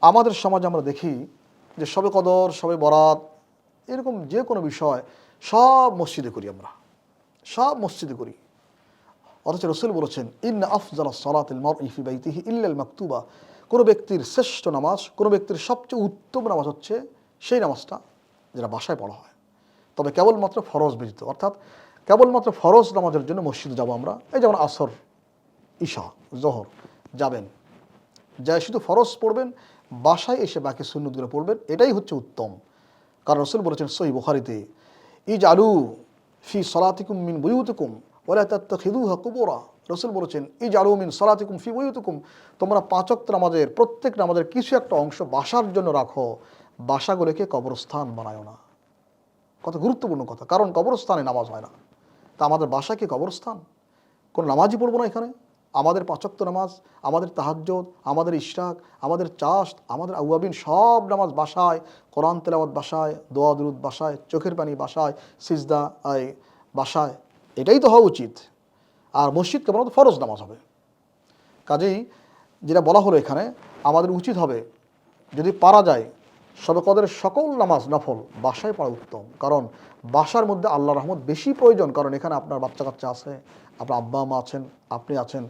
আমাদের সমাজে আমরা দেখি যে সবে কদর, সবে বরাত, এরকম যে কোনো বিষয় সব মসজিদে করি আমরা। সব মসজিদে করি। অথচ রসুল বলেছেন ইন আফজাল সলাতিল মর ইফি বাইতিহি ইল্লাল মাকতুবা। কোনো ব্যক্তির শ্রেষ্ঠ নামাজ, কোনো ব্যক্তির সবচেয়ে উত্তম নামাজ হচ্ছে সেই নামাজটা যেটা বাসায় পড়া হয়। তবে কেবলমাত্র ফরজ ব্যতীত, অর্থাৎ কেবলমাত্র ফরজ নামাজের জন্য মসজিদে যাব আমরা। এই যেমন আসর ঈশা জহর যাবেন। যাই শুধু ফরজ পড়বেন, বাসায় এসে বাকি সুন্নতগুলো পড়বেন, এটাই হচ্ছে উত্তম। কারণ রসুল বলেছেন সই বুখারিতে ইজ আলু ফি সলাতিকুম মিন বইউতুকুম ওলা তাত্তাখিদুহা কুবুরা। রসুল বলেছেন ইজ আলু মিন সলাতিকুম ফি বইউতুকুম তোমরা পাঁচক নামাজের, প্রত্যেক নামাজের কিছু একটা অংশ বাসার জন্য রাখো। বাসাগুলোকে কবরস্থান বানায় না। কত গুরুত্বপূর্ণ কথা। কারণ কবরস্থানে নামাজ হয় না। তা আমাদের বাসা কি কবরস্থান? কোনো নামাজই পড়ব না এখানে? আমাদের পাঁচক্ত নামাজ, আমাদের তাহাজ্জদ, আমাদের ইশরাক, আমাদের চাষ, আমাদের আউয়াবিন সব নামাজ বাসায়, কোরআন তেলাওয়াত বাসায়, দোয়া, দুরুদ বাসায়, চোখের পানি বাসায়, সিজদা বাসায়। এটাই তো হওয়া উচিত। আর মসজিদ কেবল ফরজ নামাজ হবে। কাজেই যেটা বলা হলো এখানে, আমাদের উচিত হবে যদি পারা যায় সবে কদরের সকল নামাজ নফল, বাসায় পড়া উত্তম। কারণ বাসার মধ্যে আল্লাহ রহমত বেশি প্রয়োজন। কারণ এখানে আপনার বাচ্চা কাচ্চা আছে, আপনার আব্বা মা আছেন, আপনি আছেন।